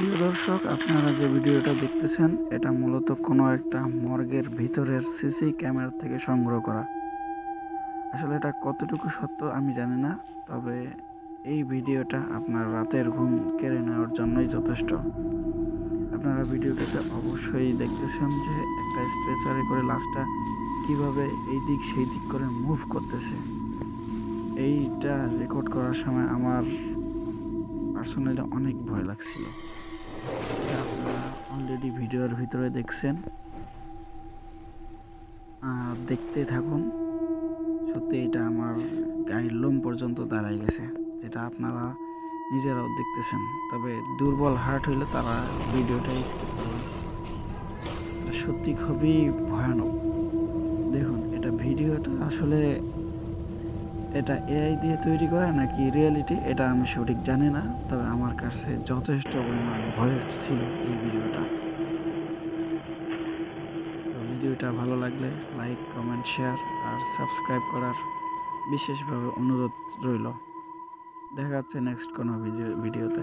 প্রিয় দর্শক, আপনারা যে ভিডিওটা দেখতেছেন, এটা মূলত কোনো একটা মর্গের ভিতরের সিসি ক্যামেরা থেকে সংগ্রহ করা। আসলে এটা কতটুকু সত্য আমি জানি না, তবে এই ভিডিওটা আপনার রাতের ঘুম কেড়ে নেওয়ার জন্যই যথেষ্ট। আপনারা ভিডিওটাতে অবশ্যই দেখতেছেন যে একটা স্ট্রেচারে করে লাশটা কীভাবে এই দিক সেই দিক করে মুভ করতেছে। এইটা রেকর্ড করার সময় আমার পার্সোনালি অনেক ভয় লাগছিল। অলরেডি ভিডিওর ভিতরে দেখছেন। আর দেখতে থাকুন, সত্যি এটা আমার গায়ের লোম পর্যন্ত দাঁড়ায় গেছে, যেটা আপনারা নিজেরাও দেখতেছেন। তবে দুর্বল হার্ট হইলে তারা ভিডিওটা স্কিপ করবেন সত্যি খুবই ভয়ানক। দেখুন, এটা ভিডিওটা আসলে এটা এআই দিয়ে তৈরি করা নাকি রিয়েলিটি এটা আমি সঠিক জানি না, তবে আমার কাছে যথেষ্ট পরিমাণ ভয়ের ছিল এই ভিডিওটা। ভিডিওটা ভালো লাগলে লাইক, কমেন্ট, শেয়ার আর সাবস্ক্রাইব করার বিশেষভাবে অনুরোধ রইল। দেখা যাচ্ছে নেক্সট কোনো ভিডিও ভিডিওতে।